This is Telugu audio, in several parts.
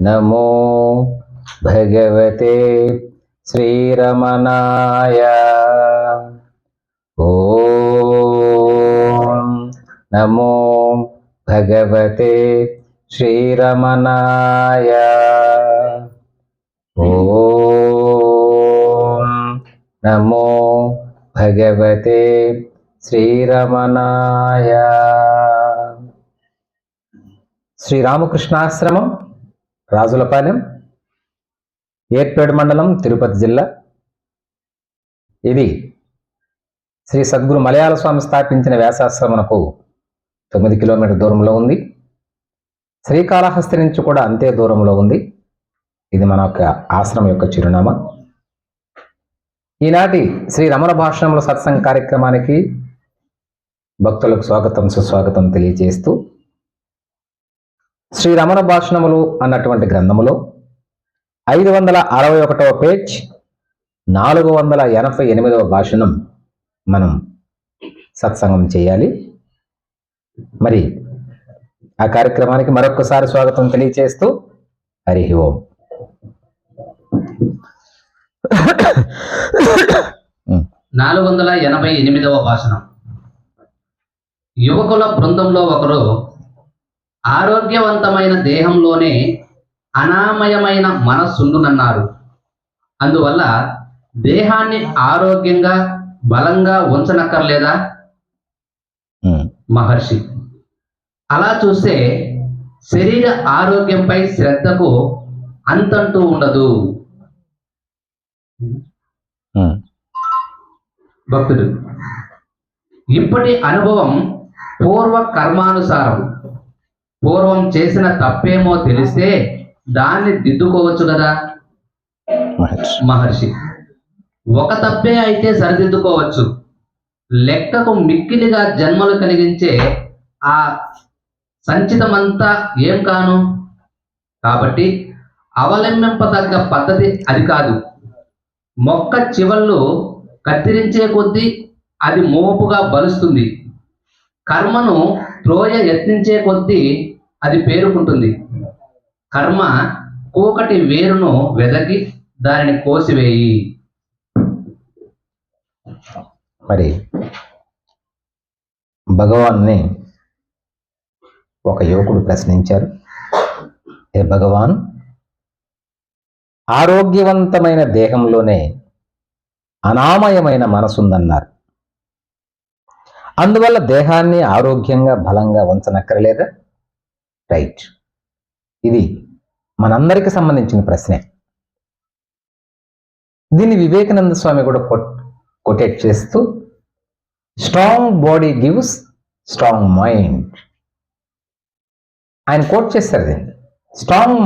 నమో భగవతే శ్రీరమణాయ ఓ నమో భగవతే శ్రీరమణాయ ఓ నమో భగవతే శ్రీరమణాయ. శ్రీరామకృష్ణాశ్రమం రాజులపాలెం ఏర్పేడు మండలం తిరుపతి జిల్లా. ఇది శ్రీ సద్గురు మలయాళ స్వామి స్థాపించిన వ్యాసాశ్రమణకు తొమ్మిది కిలోమీటర్ దూరంలో ఉంది. శ్రీకాళహస్తి నుంచి కూడా అంతే దూరంలో ఉంది. ఇది మన యొక్క ఆశ్రమం యొక్క చిరునామా. ఈనాటి శ్రీ రమణ భాషణముల సత్సంగ కార్యక్రమానికి భక్తులకు స్వాగతం సుస్వాగతం తెలియజేస్తూ శ్రీ రమణ భాషణములు అన్నటువంటి గ్రంథములో ఐదు వందల అరవై ఒకటవ పేజ్ నాలుగు వందల ఎనభై ఎనిమిదవ భాషణం మనం సత్సంగం చేయాలి. మరి ఆ కార్యక్రమానికి మరొకసారి స్వాగతం తెలియజేస్తూ హరి ఓం. నాలుగు వందల ఎనభై ఎనిమిదవ భాషణం. యువకుల బృందంలో ఒకరు ఆరోగ్యవంతమైన దేహంలోనే అనామయమైన మనస్సుండునన్నారు. అందువల్ల దేహాన్ని ఆరోగ్యంగా బలంగా ఉంచనక్కర్లేదా? మహర్షి అలా చూస్తే శరీర ఆరోగ్యంపై శ్రద్ధకు అంతంటూ ఉండదు. భక్తుడు ఇప్పటి అనుభవం పూర్వ కర్మానుసారం పూర్వం చేసిన తప్పేమో తెలిస్తే దాన్ని దిద్దుకోవచ్చు కదా? మహర్షి. ఒక తప్పే అయితే సరిదిద్దుకోవచ్చు. లెక్కకు మిక్కిలిగా జన్మలు కలిగించే ఆ సంచితమంతా ఏం కాను? కాబట్టి అవలంబింపదగ్గ పద్ధతి అది కాదు. మొక్క చివళ్ళు కత్తిరించే కొద్దీ అది మోపుగా బలుస్తుంది. కర్మను త్రోయ యత్నించే కొద్దీ అది పేరుకుంటుంది. కర్మ కూకటి వేరును వెదకి దానిని కోసివేయి. మరి భగవాన్ని ఒక యువకుడు ప్రశ్నించారు. ఏ భగవాన్ ఆరోగ్యవంతమైన దేహంలోనే అనామయమైన మనసుందన్నారు. అందువల్ల దేహాన్ని ఆరోగ్యంగా బలంగా ఉంచనక్కరలేదా? రైట్. ఇది మనందరికి సంబంధించిన ప్రశ్నే. దీన్ని వివేకానంద స్వామి కూడా కొటేట్ చేస్తూ strong body gives strong mind. ఆయన కోట్ చేస్తారు దీన్ని. Strong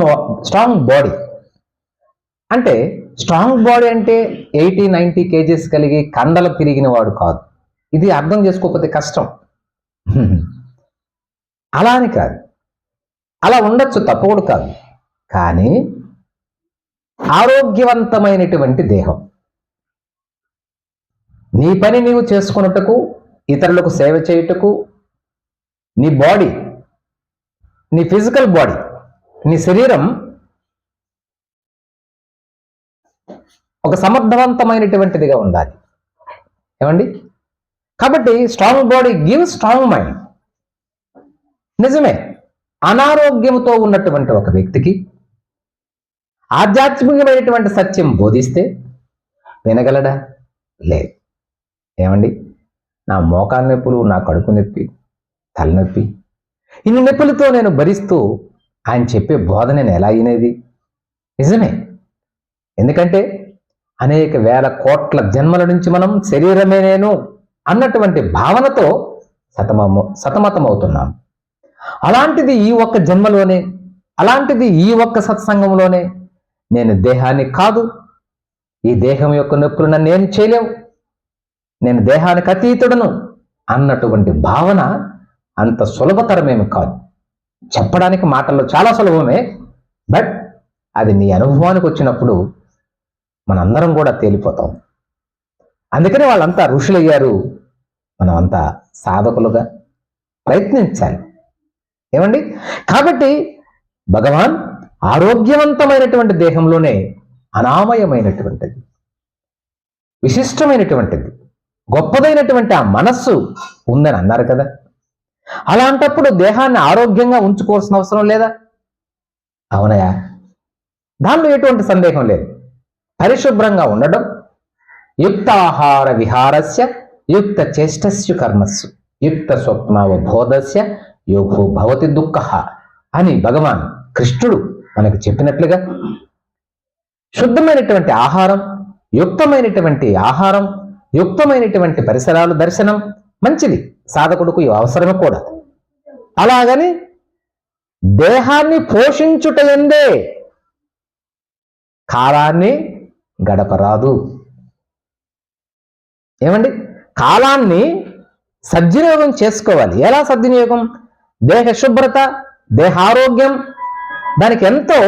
strong body. అంటే స్ట్రాంగ్ బాడీ అంటే ఎయిటీ నైంటీ కేజీస్ కలిగి కండలు తిరిగిన వాడు కాదు. ఇది అర్థం చేసుకోకపోతే కష్టం. అలా అని కాదు. అలా ఉండొచ్చు తప్పకూడదు కాదు. కానీ ఆరోగ్యవంతమైనటువంటి దేహం. నీ పని నీవు చేసుకున్నట్టుకు ఇతరులకు సేవ చేయుటకు నీ బాడీ నీ ఫిజికల్ బాడీ నీ శరీరం ఒక సమర్థవంతమైనటువంటిదిగా ఉండాలి. ఏమండి? కాబట్టి strong body give strong mind నిజమే. అనారోగ్యంతో ఉన్నటువంటి ఒక వ్యక్తికి ఆధ్యాత్మికమైనటువంటి సత్యం బోధిస్తే వినగలడా? లేదు. ఏమండి? నా మోకాలు నొప్పులు నా కడుపు నొప్పి తలనొప్పి ఇన్ని నొప్పులతో నేను భరిస్తూ ఆయన చెప్పే బోధ నేను ఎలా అయినది? నిజమే. ఎందుకంటే అనేక వేల కోట్ల జన్మల నుంచి మనం శరీరమే నేను అన్నటువంటి భావనతో సతమము సతమతమవుతున్నాం. అలాంటిది ఈ ఒక్క జన్మలోనే అలాంటిది ఈ ఒక్క సత్సంగంలోనే నేను దేహాన్ని కాదు ఈ దేహం యొక్క నొప్పులు నన్ను ఏం చేయలేవు నేను దేహానికి అతీతుడను అన్నటువంటి భావన అంత సులభతరమేమి కాదు. చెప్పడానికి మాటల్లో చాలా సులభమే బట్ అది నీ అనుభవానికి వచ్చినప్పుడు మనందరం కూడా తేలిపోతాం. అందుకనే వాళ్ళంతా ఋషులయ్యారు. మనమంతా సాధకులుగా ప్రయత్నించాలి. ఏమండి? కాబట్టి భగవాన్ ఆరోగ్యవంతమైనటువంటి దేహంలోనే అనామయమైనటువంటిది. విశిష్టమైనటువంటిది. గొప్పదైనటువంటి ఆ మనస్సు ఉందని అన్నారు కదా. అలాంటప్పుడు దేహాన్ని ఆరోగ్యంగా ఉంచుకోవాల్సిన అవసరం లేదా? అవునయా దానిలో ఎటువంటి సందేహం లేదు. పరిశుభ్రంగా ఉండడం యుక్తాహార విహారస్య యుక్త చేష్టస్సు కర్మస్సు యుక్త స్వప్నావబోధస్య యోగో భవతి దుఃఖ అని భగవాన్ కృష్ణుడు మనకు చెప్పినట్లుగా శుద్ధమైనటువంటి ఆహారం యుక్తమైనటువంటి ఆహారం యుక్తమైనటువంటి పరిసరాలు దర్శనం మంచిది. సాధకుడుకు అవసరమే కూడా. అలాగని దేహాన్ని పోషించుట ఎందే కాలాన్ని గడపరాదు. ఏమండి? కాలాన్ని సద్వినియోగం చేసుకోవాలి. ఎలా సద్వినియోగం? దేహ శుభ్రత దేహారోగ్యం దానికి ఎంతో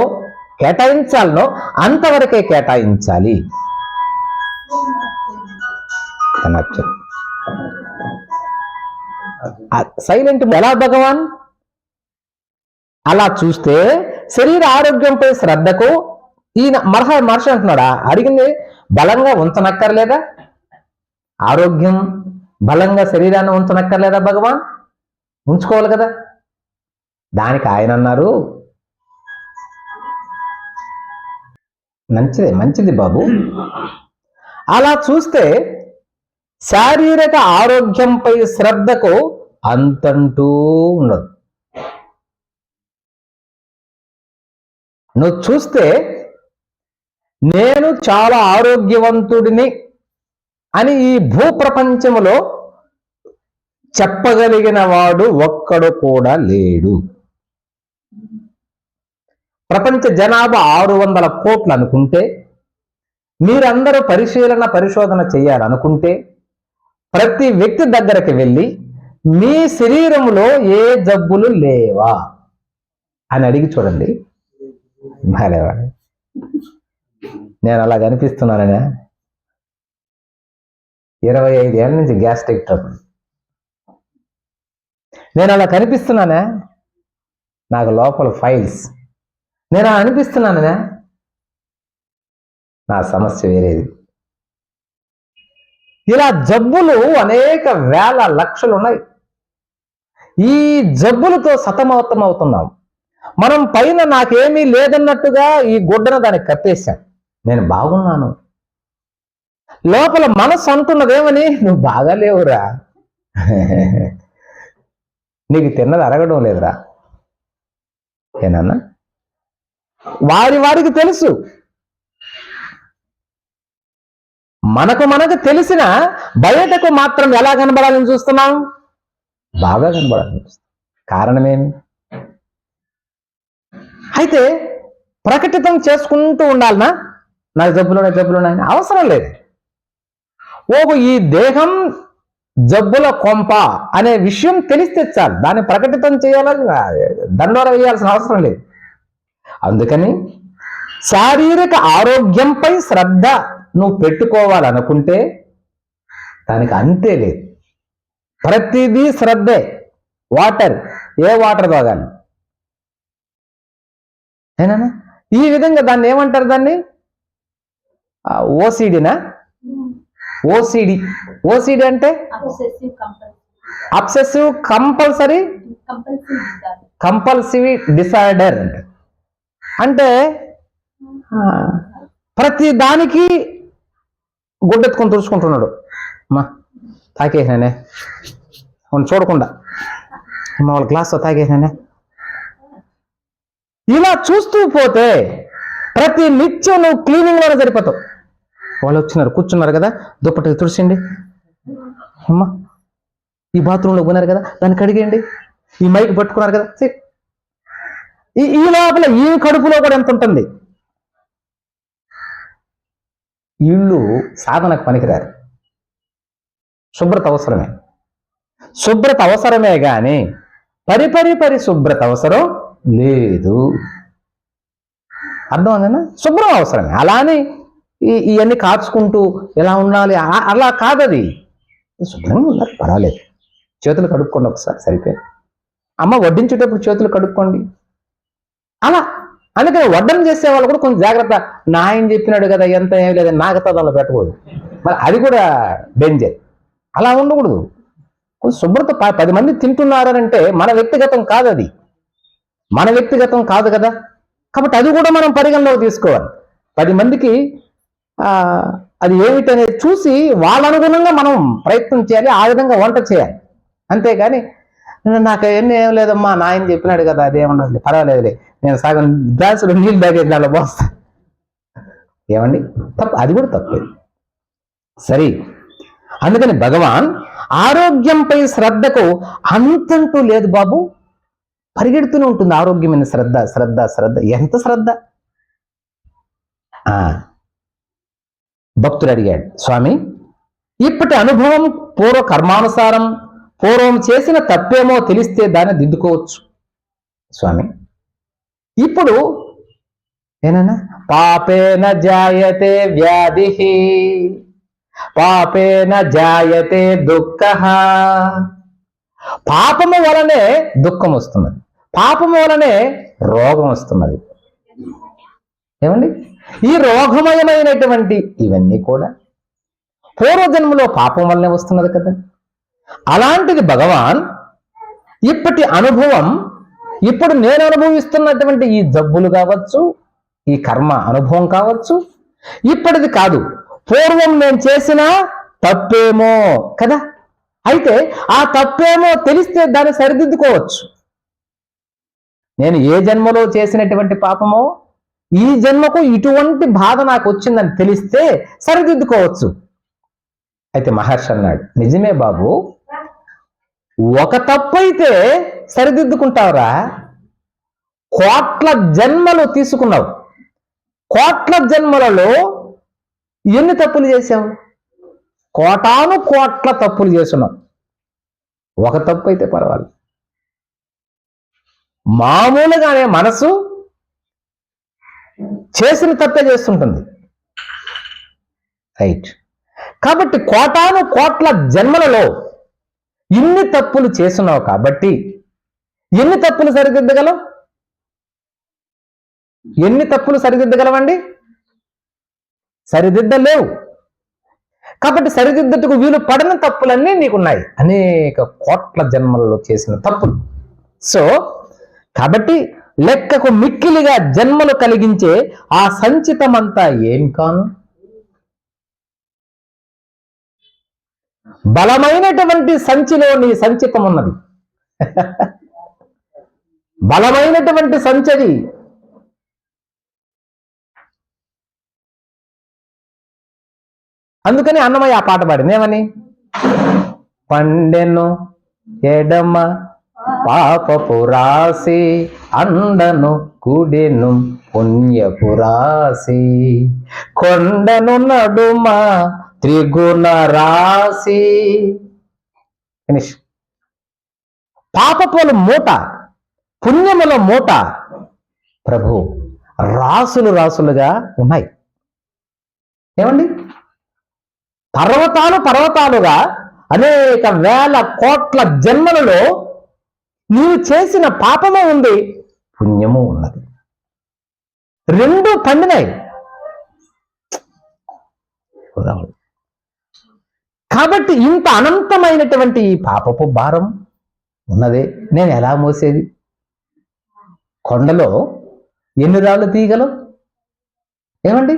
కేటాయించాలనో అంతవరకే కేటాయించాలి. సైలెంట్ ఎలా భగవాన్? అలా చూస్తే శరీర ఆరోగ్యంపై శ్రద్ధకు ఈయన మరహ మహర్షి అంటున్నాడా? అడిగింది బలంగా ఉంచనక్కర్లేదా? ఆరోగ్యం బలంగా శరీరాన్ని ఉంచనక్కర్లేదా భగవాన్? ఉంచుకోవాలి కదా. దానికి ఆయన అన్నారు మంచిది మంచిది బాబు. అలా చూస్తే శారీరక ఆరోగ్యంపై శ్రద్ధకు అంతంటూ ఉండదు. నువ్వు చూస్తే నేను చాలా ఆరోగ్యవంతుడిని అని ఈ భూప్రపంచములో చెప్పగలిగిన వాడు ఒక్కడు కూడా లేడు. ప్రపంచ జనాభా ఆరు వందల కోట్లు అనుకుంటే మీరందరూ పరిశీలన పరిశోధన చేయాలనుకుంటే ప్రతి వ్యక్తి దగ్గరికి వెళ్ళి మీ శరీరంలో ఏ జబ్బులు లేవా? అని అడిగి చూడండి. భలేవాడు. నేను అలా కనిపిస్తున్నాననే ఇరవై ఐదు ఏళ్ళ నుంచి గ్యాస్ట్రిక్ ట్రబుల్. నేను అలా కనిపిస్తున్నానే? నాకు లోపల ఫైల్స్. నేను అలా అనిపిస్తున్నాననే? నా సమస్య వేరేది. ఇలా జబ్బులు అనేక వేల లక్షలు ఉన్నాయి ఈ జబ్బులతో సతమతం అవుతున్నాం. మనం పైన నాకేమీ లేదన్నట్టుగా ఈ గుడ్డను దానికి కప్పేశాం. నేను బాగున్నాను. లోపల మనసు అనుకున్నదేమని? నువ్వు బాగా లేవురా. నీకు తిన్నది అరగడం లేదురా. ఏనన్నా వారి వారికి తెలుసు. మనకు మనకు తెలిసిన బయటకు మాత్రం ఎలా కనబడాలని చూస్తున్నాం బాగా కనబడాలని చూస్తున్నాం కారణమేమి? అయితే ప్రకటితం చేసుకుంటూ ఉండాలనా? నాకు జబ్బులు ఉన్నాయి జబ్బులు అవసరం లేదు. ఓ ఈ దేహం జబ్బుల కొంప అనే విషయం తెలిస్తే చాలు. దాన్ని ప్రకటితం చేయాలని దండోర వేయాల్సిన అవసరం లేదు. అందుకని శారీరక ఆరోగ్యంపై శ్రద్ధ నువ్వు పెట్టుకోవాలనుకుంటే దానికి అంతే లేదు. ప్రతిదీ శ్రద్ధే. వాటర్ ఏ వాటర్ తాగాలి? ఏనా? ఈ విధంగా దాన్ని ఏమంటారు దాన్ని? ఓసిడినా ఓసిడి ఓసిడి అంటే? అబ్సెసివ్ కంపల్సరీ కంపల్సివ్ డిసార్డర్ అంటే ప్రతి దానికి గుడ్డెత్తుకొని తుడుచుకుంటున్నాడు. అమ్మా తాకేసినానే అవును చూడకుండా. అమ్మ వాళ్ళ గ్లాస్తో తాకేసినానే ఇలా చూస్తూ పోతే ప్రతి నిత్యం నువ్వు క్లీనింగ్లోనే సరిపోతావు. వాళ్ళు వచ్చినారు. కూర్చున్నారు కదా? దుప్పటి తుడిచండి అమ్మా ఈ బాత్రూంలో ఉన్నారు కదా? దాన్ని కడిగేయండి. ఈ మైక్ పట్టుకున్నారు కదా? ఈ ఈ లోపల ఈ కడుపులో కూడా ఎంత ఉంటుంది? ఇళ్ళు సాధనకు పనికిరారు. శుభ్రత అవసరమే. శుభ్రత అవసరమే కానీ పరిపరి పరిశుభ్రత అవసరం లేదు. అర్థం అందేనా శుభ్రం అవసరమే. అలానే ఇవన్నీ కాచుకుంటూ ఎలా ఉండాలి? అలా కాదది. శుభ్రంగా ఉన్నారు పర్వాలేదు. చేతులు కడుక్కోండి ఒకసారి సరిపోయింది అమ్మ వడ్డించేటప్పుడు చేతులు కడుక్కోండి. అలా అందుకని వడ్డం చేసే వాళ్ళు కూడా కొంచెం జాగ్రత్త. నా ఆయన చెప్పినాడు కదా ఎంత ఏం లేదు నాగతాదంలో పెట్టకూడదు. మరి అది కూడా డేంజర్ అలా ఉండకూడదు. కొంచెం శుభ్రత పది మంది తింటున్నారనంటే మన వ్యక్తిగతం కాదు అది మన వ్యక్తిగతం కాదు కదా. కాబట్టి అది కూడా మనం పరిగణలోకి తీసుకోవాలి. పది మందికి అది ఏమిటనేది చూసి వాళ్ళ అనుగుణంగా మనం ప్రయత్నం చేయాలి ఆ విధంగా వంట చేయాలి. అంతేగాని నాకు అవన్నీ ఏం లేదమ్మా నాయన చెప్పినాడు కదా అదేమన్నది పర్వాలేదులే నేను సగం గ్లాసులో నీళ్ళు తాగేది దాంట్లో పోస్తా. ఏమండి? తప్పు అది కూడా తప్పే. సరే అందుకని భగవాన్ ఆరోగ్యంపై శ్రద్ధకు అంతంటూ లేదు బాబు. పరిగెడుతూనే ఉంటుంది ఆరోగ్యమైన శ్రద్ధ శ్రద్ధ శ్రద్ధ ఎంత శ్రద్ధ? భక్తుడు అడిగాడు స్వామి ఇప్పటి అనుభవం పూర్వ కర్మానుసారం పూర్వం చేసిన తప్పేమో తెలిస్తే దాన్ని దిద్దుకోవచ్చు. స్వామి ఇప్పుడు ఏనన్నా? పాపేన జాయతే వ్యాధి పాపేన జాయతే దుఃఖ. పాపము వలనే దుఃఖం వస్తున్నది పాపము వలనే రోగం వస్తున్నది. ఏమండి? ఈ రోగమయమైనటువంటి ఇవన్నీ కూడా పూర్వజన్మలో పాపం వల్లనే వస్తున్నది కదా. అలాంటిది భగవాన్ ఇప్పటి అనుభవం ఇప్పుడు నేను అనుభవిస్తున్నటువంటి ఈ జబ్బులు కావచ్చు ఈ కర్మ అనుభవం కావచ్చు ఇప్పటిది కాదు. పూర్వం నేను చేసిన తప్పేమో కదా. అయితే ఆ తప్పేమో తెలిస్తే దాన్ని సరిదిద్దుకోవచ్చు. నేను ఏ జన్మలో చేసినటువంటి పాపమో ఈ జన్మకు ఇటువంటి బాధ నాకు వచ్చిందని తెలిస్తే సరిదిద్దుకోవచ్చు. అయితే మహర్షి అన్నాడు నిజమే బాబు ఒక తప్పు అయితే సరిదిద్దుకుంటావురా. కోట్ల జన్మలు తీసుకున్నావు. కోట్ల జన్మలలో ఎన్ని తప్పులు చేశావు? కోటాను కోట్ల తప్పులు చేస్తున్నావు. ఒక తప్పు అయితే పర్వాలేదు. మామూలుగానే మనసు చేసిన తప్పే చేస్తుంటుంది. రైట్ కాబట్టి కోటాను కోట్ల జన్మలలో ఇన్ని తప్పులు చేస్తున్నావు కాబట్టి ఎన్ని తప్పులు సరిదిద్దగలవు? ఎన్ని తప్పులు సరిదిద్దగలవండి? సరిదిద్దలేవు. కాబట్టి సరిదిద్దుటకు వీలు పడిన తప్పులన్నీ నీకున్నాయి. అనేక కోట్ల జన్మలలో చేసిన తప్పులు. సో కాబట్టి లెక్కకు మిక్కిలిగా జన్మలు కలిగించే ఆ సంచితమంతా ఏం కాను? బలమైనటువంటి సంచిలో నీ సంచితం ఉన్నది బలమైనటువంటి సంచది. అందుకని అన్నమయ్య ఆ పాట పాడింది. ఏమని? పండెను ఎడమ పాపపు రాసి అండను కుడెను పుణ్యపు రాసి కొండను నడుమ త్రిగుణ రాసి. ఫినిష్ పాపపుల మూట పుణ్యముల మూట ప్రభు రాసులు రాసులుగా ఉన్నాయి. ఏమండి? పర్వతాలు పర్వతాలుగా అనేక వేల కోట్ల జన్మలలో నీవు చేసిన పాపము ఉంది. పుణ్యము ఉన్నది. రెండు పండినాయి. ఉదాహరణ. కాబట్టి ఇంత అనంతమైనటువంటి ఈ పాపపు భారం ఉన్నదే. నేను ఎలా మోసేది? కొండలో ఎన్ని రాళ్ళు తీయగలవు ఏమండి?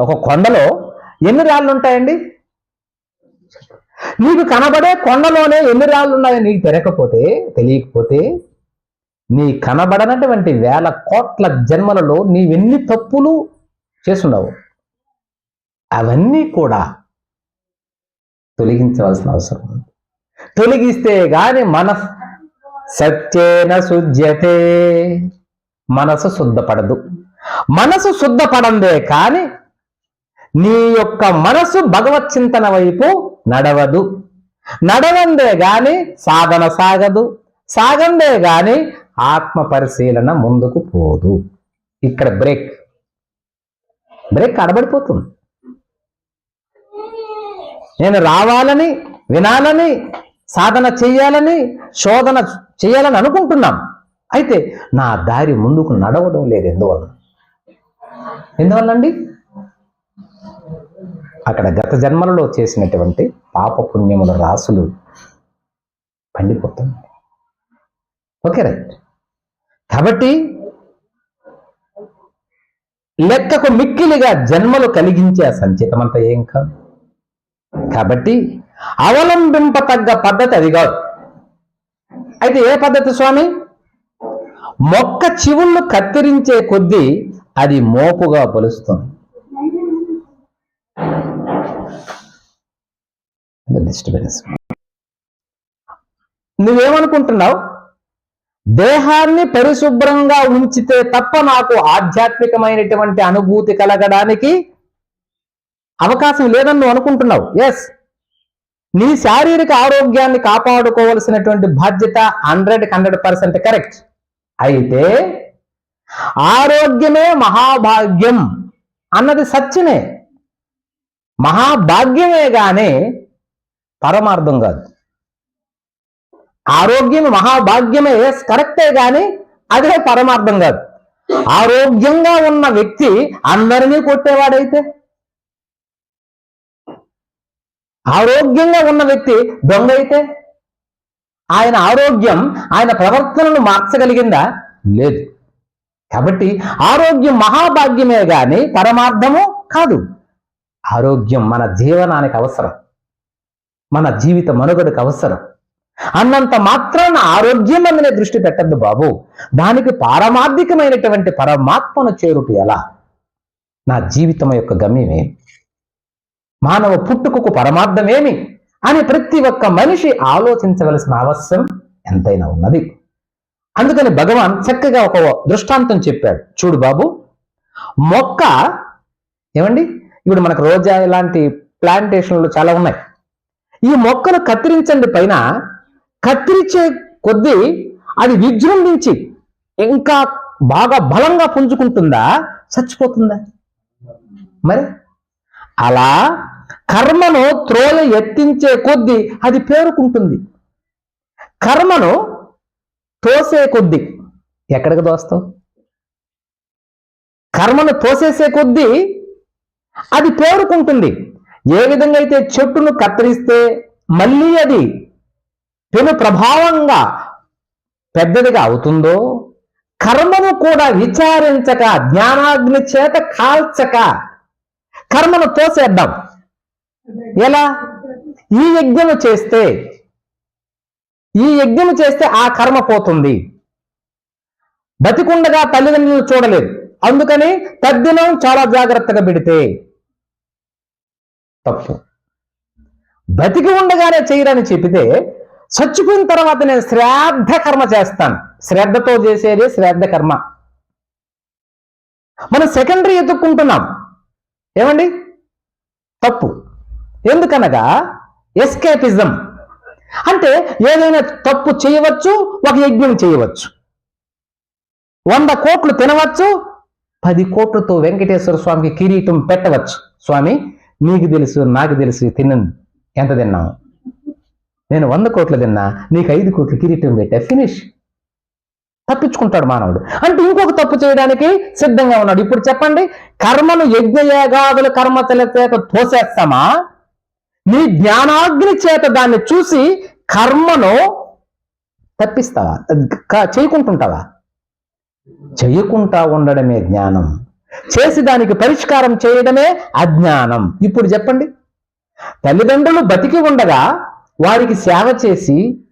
ఒక కొండలో ఎన్ని రాళ్ళు ఉంటాయండి? నీకు కనబడే కొండలోనే ఎన్ని రాళ్ళు ఉన్నాయో నీకు తెరకపోతే తెలియకపోతే నీ కనబడనటువంటి వేల కోట్ల జన్మలలో నీవెన్ని తప్పులు చేస్తున్నావు? అవన్నీ కూడా తొలగించవలసిన అవసరం ఉంది. తొలగిస్తే గాని మనస్ సత్యేన శుద్ధ్యతే మనసు శుద్ధపడదు. మనసు శుద్ధపడందే కానీ నీ యొక్క మనసు భగవత్ చింతన వైపు నడవదు. నడవందే గాని సాధన సాగదు. సాగందే గాని ఆత్మ పరిశీలన ముందుకు పోదు. ఇక్కడ బ్రేక్. బ్రేక్ అడబడిపోతుంది నేను రావాలని వినాలని సాధన చేయాలని శోధన చేయాలని అనుకుంటున్నాం. అయితే నా దారి ముందుకు నడవడం లేదు. ఎందువల్ల? ఎందువల్లండి? అక్కడ గత జన్మలలో చేసినటువంటి పాపపుణ్యముల రాసులు పండిపోతుంది ఓకే రైట్ కాబట్టి లెక్కకు మిక్కిలిగా జన్మలు కలిగించే ఆ సంచితమంతా ఏం కాదు. కాబట్టి అవలంబింపతగ్గ పద్ధతి అది కాదు. అయితే ఏ పద్ధతి స్వామి? మొక్క చివుళ్ళు కత్తిరించే కొద్దీ అది మోపుగా పలుస్తుంది డిస్టర్బెన్స్ నువ్వేమనుకుంటున్నావు? దేహాన్ని పరిశుభ్రంగా ఉంచితే తప్ప నాకు ఆధ్యాత్మికమైనటువంటి అనుభూతి కలగడానికి అవకాశం లేదని నువ్వు అనుకుంటున్నావు. ఎస్ నీ శారీరక ఆరోగ్యాన్ని కాపాడుకోవలసినటువంటి బాధ్యత హండ్రెడ్ హండ్రెడ్ పర్సెంట్ కరెక్ట్. అయితే ఆరోగ్యమే మహాభాగ్యం అన్నది సత్యమే. మహాభాగ్యమే గానే పరమార్థం కాదు. ఆరోగ్యం మహాభాగ్యమే కరెక్టే కానీ అదే పరమార్థం కాదు. ఆరోగ్యంగా ఉన్న వ్యక్తి అందరినీ కొట్టేవాడైతే? ఆరోగ్యంగా ఉన్న వ్యక్తి దొంగ అయితే ఆయన ఆరోగ్యం ఆయన ప్రవర్తనను మార్చగలిగిందా? లేదు. కాబట్టి ఆరోగ్యం మహాభాగ్యమే కానీ పరమార్థము కాదు. ఆరోగ్యం మన జీవనానికి అవసరం. మన జీవిత మనుగడకు అవసరం. అన్నంత మాత్రాన ఆరోగ్యం అందనే దృష్టి పెట్టద్దు బాబు. దానికి పారమార్థికమైనటువంటి పరమాత్మను చేరుట ఎలా? నా జీవితం యొక్క గమ్యమే. మానవ పుట్టుకకు పరమార్థమేమి? అని ప్రతి ఒక్క మనిషి ఆలోచించవలసిన అవసరం ఎంతైనా ఉన్నది. అందుకని భగవాన్ చక్కగా ఒక దృష్టాంతం చెప్పాడు. చూడు బాబు మొక్క ఏమండి? ఇప్పుడు మనకు రోజా ఇలాంటి ప్లాంటేషన్లు చాలా ఉన్నాయి. ఈ మొక్కను కత్తిరించండి పైన. కత్తిరించే కొద్దీ అది విజృంభించి ఇంకా బాగా బలంగా పుంజుకుంటుందా? చచ్చిపోతుందా? మరి? అలా కర్మను త్రోల ఎత్తించే కొద్దీ అది పేరుకుంటుంది. కర్మను తోసే కొద్దీ ఎక్కడికి దోస్తాం కర్మను తోసేసే కొద్దీ అది పేరుకుంటుంది. ఏ విధంగా అయితే చెట్టును కత్తిరిస్తే మళ్ళీ అది పెను ప్రభావంగా పెద్దదిగా అవుతుందో కర్మను కూడా విచారించక జ్ఞానాగ్ని చేత కాల్చక కర్మను తోసేద్దాం. ఎలా? ఈ యజ్ఞము చేస్తే ఈ యజ్ఞము చేస్తే ఆ కర్మ పోతుంది. బతికుండగా తల్లిదండ్రులు చూడలేదు. అందుకని తద్దినం చాలా జాగ్రత్తగా పెడితే తప్పు. బతికి ఉండగానే చేయరని చెప్పితే చచ్చిపోయిన తర్వాత నేను శ్రాద్ధ కర్మ చేస్తాను. శ్రద్ధతో చేసేది శ్రాద్ధ కర్మ. మనం సెకండరీ ఎదుక్కుంటున్నాం ఏమండి? తప్పు. ఎందుకనగా ఎస్కేపిజం. అంటే ఏదైనా తప్పు చేయవచ్చు ఒక యజ్ఞం చేయవచ్చు. వంద కోట్లు తినవచ్చు పది కోట్లతో వెంకటేశ్వర స్వామికి కిరీటం పెట్టవచ్చు. స్వామి నీకు తెలుసు నాకు తెలుసు తిన్నది ఎంత తిన్నావు? నేను వంద కోట్లు తిన్నా నీకు ఐదు కోట్లు కిరీటం పెట్టా. ఫినిష్ తప్పించుకుంటాడు మానవుడు. అంటే ఇంకొక తప్పు చేయడానికి సిద్ధంగా ఉన్నాడు. ఇప్పుడు చెప్పండి కర్మను యజ్ఞయాగాదుల కర్మ చేత తోసేస్తామా? నీ జ్ఞానాగ్ని చేత దాన్ని చూసి కర్మను తప్పిస్తావా? చేయకుంటుంటావా? చేయకుండా ఉండడమే జ్ఞానం. చేసి దానికి పరిష్కారం చేయడమే అజ్ఞానం. ఇప్పుడు చెప్పండి. తల్లిదండ్రులు బతికి ఉండగా వారికి సేవ చేసి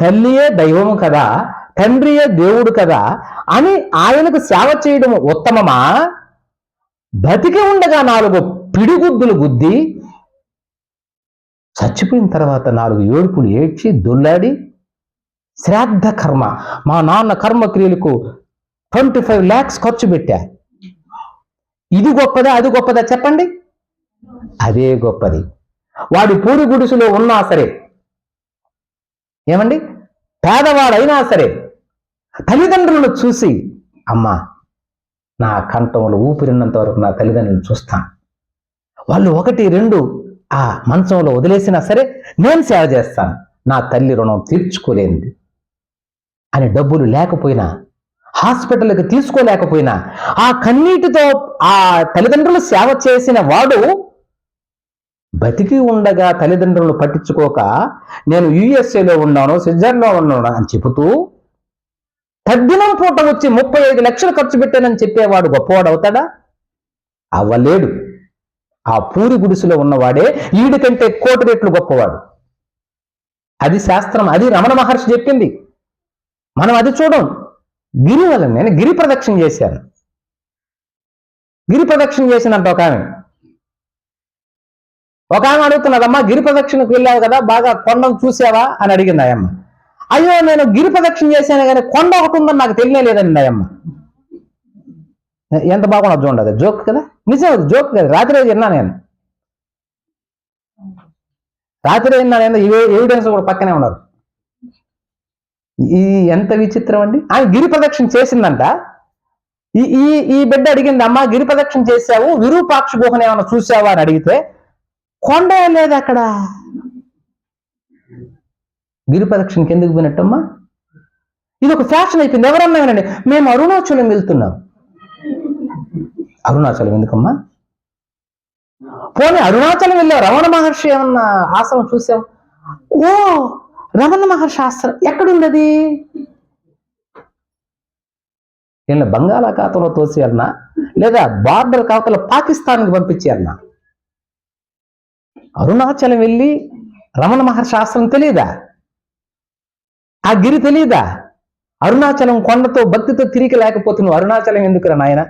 తల్లియే దైవము కదా తండ్రియే దేవుడు కదా అని ఆయనకు సేవ చేయడం ఉత్తమమా? బతికి ఉండగా నాలుగు పిడిగుద్దులు గుద్ది చచ్చిపోయిన తర్వాత నాలుగు ఏడుపులు ఏడ్చి దొల్లాడి శ్రాద్ధ కర్మ. మా నాన్న కర్మక్రియలకు ట్వంటీ ఫైవ్ ల్యాక్స్ ఖర్చు పెట్టా. ఇది గొప్పదా అది గొప్పదా చెప్పండి. అదే గొప్పది. వాడి పూరి గుడిసెలో ఉన్నా సరే ఏమండి? పేదవాడైనా సరే తల్లిదండ్రులను చూసి అమ్మా నా కంఠంలో ఊపిరిన్నంత వరకు నా తల్లిదండ్రులను చూస్తాను. వాళ్ళు ఒకటి రెండు ఆ మంచంలో వదిలేసినా సరే నేను సేవ చేస్తాను. నా తల్లి రుణం తీర్చుకోలేనిది. అని డబ్బులు లేకపోయినా హాస్పిటల్కి తీసుకోలేకపోయినా ఆ కన్నీటితో ఆ తల్లిదండ్రులు సేవ చేసిన వాడు బతికి ఉండగా తల్లిదండ్రులను పట్టించుకోక నేను యుఎస్ఏలో ఉన్నాను స్విట్జర్లాండ్లో ఉన్నాను అని చెబుతూ తద్దినం పూట వచ్చి ముప్పై ఐదు లక్షలు ఖర్చు పెట్టానని చెప్పేవాడు గొప్పవాడు అవుతాడా? అవ్వలేడు. ఆ పూరి గుడిసెలో ఉన్నవాడే ఈడి కంటే కోటి రెట్లు గొప్పవాడు. అది శాస్త్రం అది రమణ మహర్షి చెప్పింది. మనం అది చూడం. గిరి వలన నేను గిరి ప్రదక్షిణ చేశాను. గిరి ప్రదక్షిణ చేసినంత ఒక ఆమె. ఒక ఆమె అడుగుతున్నదమ్మా గిరి ప్రదక్షిణకు వెళ్ళావు కదా బాగా కొండను చూసావా? అని అడిగింది ఆయమ్మ అయ్యో నేను గిరి ప్రదక్షిణ చేశాను కానీ కొండ ఒకటి ఉందని నాకు తెలియనే లేదండి ఆయమ్మ ఎంత బాగున్నది చూడండి అది జోక్ కదా? నిజం అది జోక్ కదా? రాత్రి విన్నా నేను. రాత్రి విన్నా నేను ఎవిడెన్స్ కూడా పక్కనే ఉన్నారు. ఈ ఎంత విచిత్రం అండి? ఆయన గిరి ప్రదక్షిణ చేసిందంట. ఈ ఈ ఈ బిడ్డ అడిగింది అమ్మ గిరి ప్రదక్షిణ చేశావు విరూపాక్ష గుహను ఏమైనా చూసావా అని అడిగితే కొండ లేదు అక్కడ. గిరి ప్రదక్షిణకి ఎందుకు పోయినట్టమ్మా. ఇది ఒక ఫ్యాషన్ అయిపోయింది. ఎవరన్నా వినండి మేము అరుణాచలం వెళ్తున్నాం. అరుణాచలం ఎందుకమ్మా? పోనీ అరుణాచలం వెళ్ళాం రమణ మహర్షి ఏమన్నా ఆశ్రమం చూసాం ఓ రమణ మహర్షి ఎక్కడున్నది ఎక్కడుందది బంగాళాఖాతంలో తోసేయాలన్నా లేదా బార్డర్ కావతల పాకిస్తాన్కి పంపించేయాలన్నా. అరుణాచలం వెళ్ళి రమణ మహర్షాస్త్రం తెలియదా ఆ గిరి తెలియదా అరుణాచలం కొండతో భక్తితో తిరిగి లేకపోతే నువ్వు అరుణాచలం ఎందుకురా నాయన?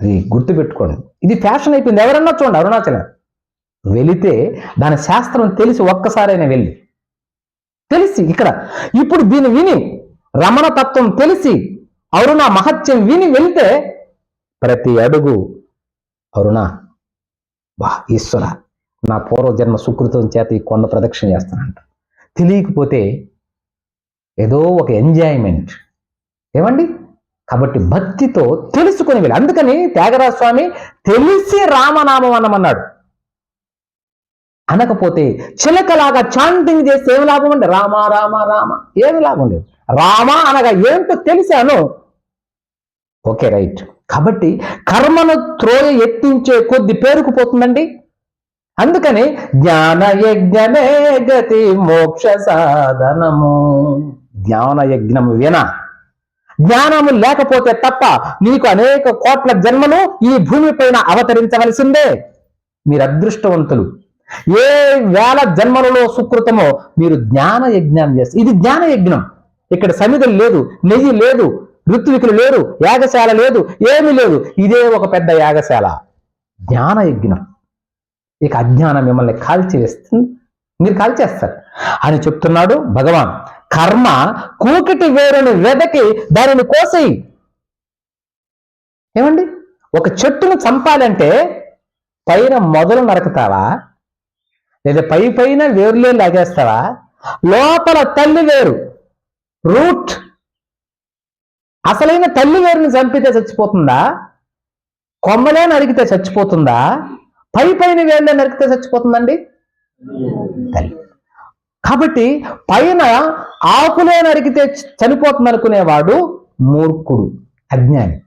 ఇది గుర్తుపెట్టుకోండి. ఇది ఫ్యాషన్ అయిపోయింది. ఎవరన్నా చూడండి అరుణాచలం. వెళితే దాని శాస్త్రం తెలిసి ఒక్కసారైనా వెళ్ళి. తెలిసి ఇక్కడ. ఇప్పుడు దీన్ని విని రమణ తత్వం తెలిసి అరుణ మహత్యం విని వెళ్తే ప్రతి అడుగు అరుణ వా ఈశ్వర నా పూర్వజన్మ సుకృతం చేత ఈ కొండ ప్రదక్షిణ చేస్తానంట. తెలియకపోతే ఏదో ఒక ఎంజాయ్మెంట్ ఏమండి? కాబట్టి భక్తితో తెలుసుకొని వెళ్ళి. అందుకని త్యాగరాజ స్వామి తెలిసి రామనామం అన్నమన్నాడు. అనకపోతే చిలకలాగా చాంటింగ్ చేస్తే ఏమి లాభం అండి? రామ రామ రామ. ఏమి లాభం లేదు. రామ అనగా ఏంటో తెలిసాను. Okay right. కాబట్టి కర్మను త్రోయ ఎత్తించే కొద్ది పేరుకుపోతుందండి అందుకని జ్ఞాన యజ్ఞమే గతి మోక్ష సాధనము. జ్ఞాన యజ్ఞం విన జ్ఞానము లేకపోతే తప్ప నీకు అనేక కోట్ల జన్మలు ఈ భూమిపైన అవతరించవలసిందే. మీరు అదృష్టవంతులు. ఏ వేల జన్మలలో సుకృతమో మీరు జ్ఞాన యజ్ఞాన్ని చేస్తారు. ఇది జ్ఞాన యజ్ఞం. ఇక్కడ సమిధులు లేదు నెయ్యి లేదు ఋత్వికులు లేరు యాగశాల లేదు ఏమీ లేదు. ఇదే ఒక పెద్ద యాగశాల. జ్ఞాన యజ్ఞం. ఇక అజ్ఞానం మిమ్మల్ని కాల్చివేస్తుంది. మీరు కాల్చేస్తారు. అని చెప్తున్నాడు భగవాన్. కర్మ కూకిటి వేరుని వెదకి దానిని కోసేయి. ఏమండి? ఒక చెట్టును చంపాలంటే పైన మొదలు నరకుతావా? లేదా పై పైన వేరులే లాగేస్తావా? లోపల తల్లి వేరు. రూట్. అసలైన తల్లి వేరుని చంపితే చచ్చిపోతుందా? కొమ్మలే నరికితే చచ్చిపోతుందా? పై పైన వేళ్ళే నరికితే చచ్చిపోతుందండి? తల్లి. కాబట్టి పైన ఆకులే నరికితే చనిపోతుంది అనుకునేవాడు మూర్ఖుడు అజ్ఞాని.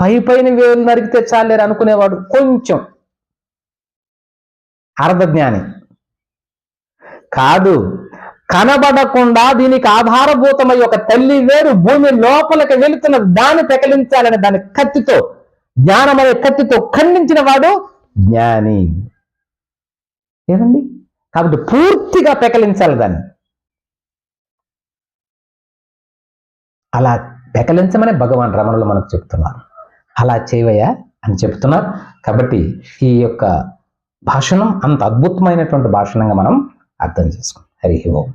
పై పైన వేలు నరికితే చాలేరు అనుకునేవాడు కొంచెం. అర్ధజ్ఞాని. కాదు కనబడకుండా దీనికి ఆధారభూతమై ఒక తల్లి వేరు భూమి లోపలికి వెళుతున్నది. దాన్ని పెకలించాలని దాని కత్తితో జ్ఞానమనే కత్తితో ఖండించిన వాడు జ్ఞాని. ఏమండి? కాబట్టి పూర్తిగా పెకలించాలి దాన్ని. అలా పెకలించమని భగవాన్ రమణులు మనకు చెప్తున్నారు. అలా చేయవయ్యా అని చెప్తున్నారు. కాబట్టి ఈ యొక్క భాషణం అంత అద్భుతమైనటువంటి భాషణంగా మనం అర్థం చేసుకోం హరి ఓం.